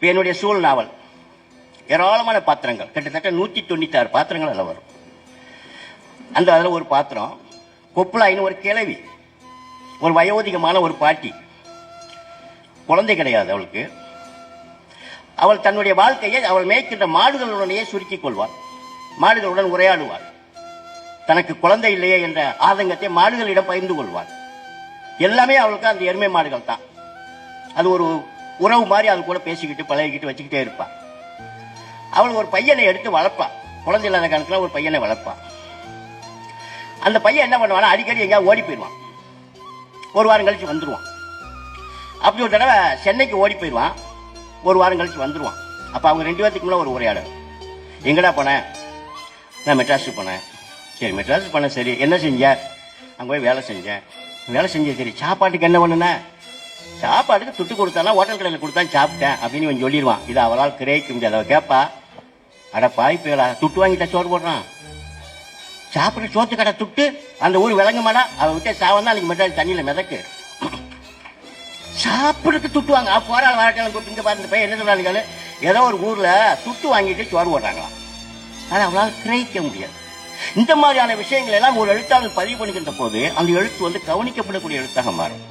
என்னுடைய சூழ் நாவல். ஏராளமான பாத்திரங்கள். கிட்டத்தட்ட நூற்றி தொண்ணூத்தாறு பாத்திரங்கள் அதில் வரும். அந்த அதில் ஒரு பாத்திரம் கொப்புளாயின்னு ஒரு கிழவி ஒரு வயோதிகமான ஒரு பாட்டி. குழந்தை கிடையாது அவளுக்கு. அவள் தன்னுடைய வாழ்க்கையை அவள் மேய்க்கின்ற மாடுகளுடனேயே சுருக்கிக் கொள்வாள். மாடுகளுடன் உரையாடுவாள். தனக்கு குழந்தை இல்லையே என்ற ஆதங்கத்தை மாடுகளிடம் பகிர்ந்து கொள்வாள். எல்லாமே அவளுக்கு அந்த எருமை மாடுகள் தான் அது ஒரு உறவு மாதிரி அது கூட பேசிக்கிட்டு பழகிக்கிட்டு வச்சுக்கிட்டே இருப்பாள் அவள் ஒரு பையனை எடுத்து வளர்ப்பான். குழந்தை இல்லாத காலத்தில் ஒரு பையனை வளர்ப்பா அந்த பையன் என்ன பண்ணுவானா அடிக்கடி எங்கேயாவது ஓடி போயிடுவான். ஒரு வாரம் கழிச்சு வந்துடுவான் அப்படி ஒரு தடவை சென்னைக்கு ஓடி போயிடுவான். ஒரு வாரம் கழிச்சு வந்துடுவான் அப்போ அவங்க ரெண்டு பேர்த்துக்கு மேலே ஒரு உரையாடல். எங்கடா போனேன் நான் மெட்ராஸுக்கு போனேன். சரி மெட்ராஸுக்கு போனேன் சரி. என்ன செஞ்ச? அங்கே போய் வேலை செஞ்சேன். வேலை செஞ்சேன் சரி. சாப்பாட்டுக்கு என்ன பண்ணுன? சாப்பாட்டுக்கு துட்டு கொடுத்தானா ஹோட்டல் கடையில் கொடுத்தா சாப்பிட்டேன் அப்படின்னு இவன் சொல்லிடுவான். இது அவளால் கிரகிக்க முடியாது அவள் கேட்பா அட பாய்ப்புகளா துட்டு வாங்கிட்ட சோறு போடுறான். சாப்பிட்டு சோத்து கடை துட்டு அந்த ஊர் விளங்குமாடா மாடா. அவள் விட்டே தான் அன்னைக்கு மெட்ராஸ் தண்ணியில் மிதக்கு. சாப்பிடுறதுக்கு துட்டு வாங்க. போராள் வாழ்க்கையில் துட்டு இங்கே பார்த்து போய் என்ன சொல்கிறாங்க ஏதோ ஒரு ஊரில் துட்டு வாங்கிட்டு சோறு போடுறாங்களாம். அதை அவளால் கிரகிக்க முடியாது. இந்த மாதிரியான விஷயங்கள் எல்லாம் ஒரு எழுத்தாளர் பதிவு பண்ணிக்கின்ற போது அந்த எழுத்து வந்து கவனிக்கப்படக்கூடிய எழுத்தாக மாறும்.